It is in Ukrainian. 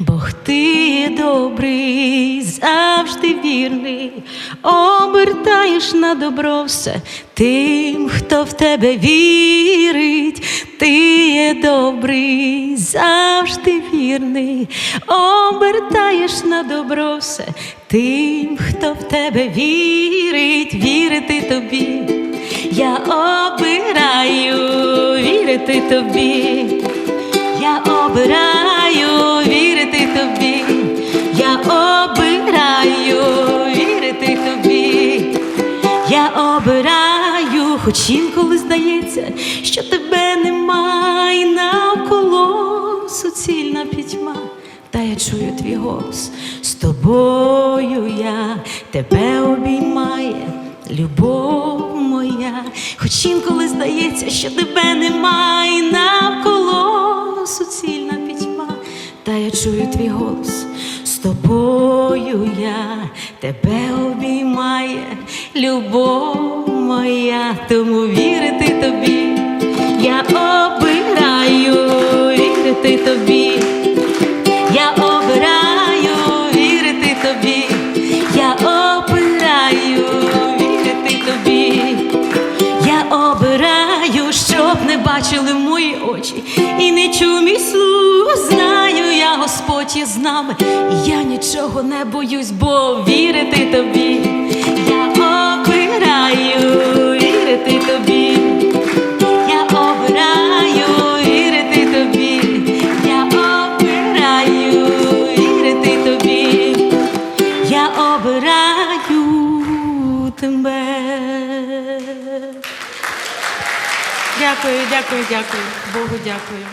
Бог ти є добрий, завжди вірний, обертаєш на добро все тим, хто в тебе вірить, ти є добрий, завжди вірний, обертаєш на добро все тим, хто в тебе вірить, вірити тобі. Я обираю вірити тобі. Я обираю обираю, хоч інколи здається, що тебе немає навколо. Суцільна пітьма, та я чую твій голос. З тобою я тебе обіймає. Любов моя, хоч інколи здається, що тебе немає навколо. Суцільна пітьма, та я чую твій голос тобою я тебе обіймає, любов моя, тому вірити тобі, я обираю вірити тобі, я обираю вірити тобі, я обираю вірити тобі, я обираю, щоб не бачили мої очі, і не чув мій слух. Господь є з нами, я нічого не боюсь, бо вірити тобі, я обираю вірити тобі. Я обираю вірити тобі, я обираю вірити тобі, я обираю тебе. Дякую, дякую, дякую. Богу дякую.